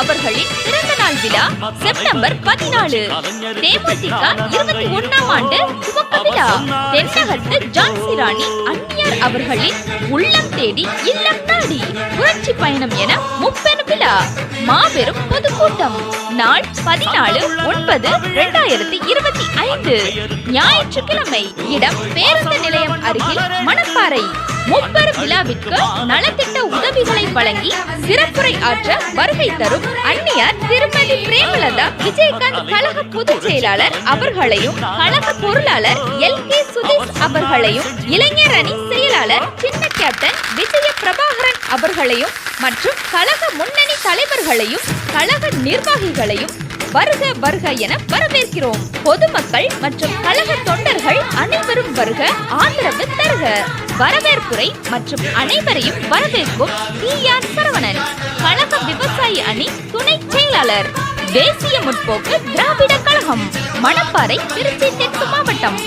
அவர்களின் பிறந்த நாள் விழா செப்டம்பர் பதினாலு. தேமுதிக இருபத்தி ஒண்ணாம் ஆண்டு துவக்க விழா. தென்னகத்து ஜான்சி ராணி அந்நியார் அவர்களின் உள்ளம் தேடி இல்லம் தாடி புரட்சி பயணம் என முப்பெரும் விழா. மாபெரும் பொதுக்கூட்டம். நாள் பதினாலு ஒன்பது இரண்டாயிரத்தி இருபத்தி ஐந்து. ஞாயிற்றுக்கிழமை இடம் பேருந்து நிலையம் அருகில் மணப்பாறை. முப்பெரும் விழாவிற்கு நலத்திட்ட உதவிகள் வழங்கி சிறப்புரை ஆற்ற வருகை தரும் அந்நியார் திருமதி பிரேமலதா விஜயகாந்த் கழக பொதுச் செயலாளர் அவர்களையும் கழக பொருளாளர் எல். கே. சுதீஷ் அவர்களையும் இளைஞர் அணி செயலாளர் சின்ன கேப்டன் விஜய பிரபாகரன் அவர்களையும் மற்றும் கழக முன்னணி தலைவர்களையும் கழக நிர்வாகிகளையும் வருக வருக என வரவேற்கிறோம். பொதுமக்கள் மற்றும் கழக தொண்டர்கள் அனைவரும் வருக ஆதரவு தருக. வரவேற்புரை மற்றும் அனைவரையும் வரவேற்கும் டி அணி துணை செயலாளர் தேசிய முற்போக்கு திராவிட கழகம் மணப்பாறை திருச்சி தெற்கு மாவட்டம்.